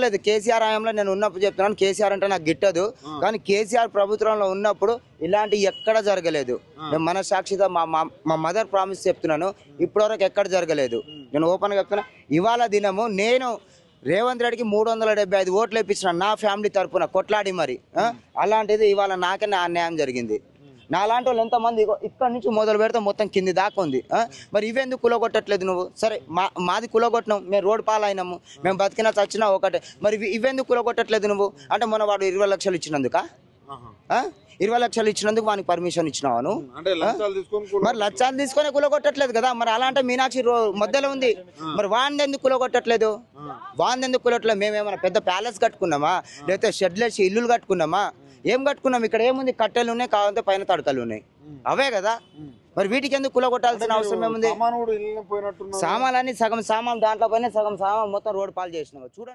లేదు కేసీఆర్ హయాంలో నేను ఉన్నప్పుడు చెప్తున్నాను. కేసీఆర్ అంటే నాకు గిట్టదు. కానీ కేసీఆర్ ప్రభుత్వంలో ఉన్నప్పుడు ఇలాంటి ఎక్కడ జరగలేదు. నేను మన సాక్షిగా మా మా- మదర్ ప్రామిస్ చెప్తున్నాను. ఇప్పటివరకు ఎక్కడ జరగలేదు. నేను ఓపెన్గా చెప్తున్నా. ఇవాళ దినము నేను రేవంత్ రెడ్డికి మూడు వందల డెబ్బై ఐదు ఓట్లు ఇప్పించిన నా ఫ్యామిలీ తరపున కొట్లాడి మరి? అలాంటిది ఇవాళ నాకే అన్యాయం జరిగింది. నా లాంటి వాళ్ళు ఎంతమంది ఇక్కడ నుంచి మొదలు పెడితే మొత్తం కింది దాకా ఉంది? మరి ఇవెందుకు కులగొట్టట్లేదు నువ్వు? సరే మా మాది కులగొట్టినాం మేము రోడ్ పాలైనాము మేము బతికినా చచ్చినా ఒకటే. మరి ఇవి- ఇవెందుకు కులగొట్టట్లేదు నువ్వు? అంటే మొన్న వాడు ఇరవై లక్షలు ఇచ్చినందుక? ఇరవై లక్షలు ఇచ్చినందుకు వానికి పర్మిషన్ ఇచ్చినావా నువ్వు? అంటే లంచాలు తీసుకొని కూడా మరి లక్షాలు తీసుకొని కులగొట్టట్లేదు కదా? మరి అలా అంటే మీనాక్షి మధ్యలో ఉంది. మరి వాంది ఎందుకు కులగొట్టట్లేదు? వాంది ఎందుకు కులగొట్టలేదు మేమేమైనా పెద్ద ప్యాలెస్ కట్టుకున్నామా? లేకపోతే షెడ్లు వేసి ఇల్లులు కట్టుకున్నామా? ఏం కట్టుకున్నాం? ఇక్కడ ఏముంది? కట్టెలు ఉన్నాయి కావాలంటే పైన తడకలు ఉన్నాయి. అవే కదా? మరి వీటికి ఎందుకు కులగొట్టాల్సిన అవసరం ఏముంది? సామాను కూడా ఇల్లు పోయినట్టున్నారు. సామాన్లన్నీ సగం సామాన్ దాంట్లో పైన సగం సామాన్ మొత్తం రోడ్ పాలు చేసినావు చూడండి.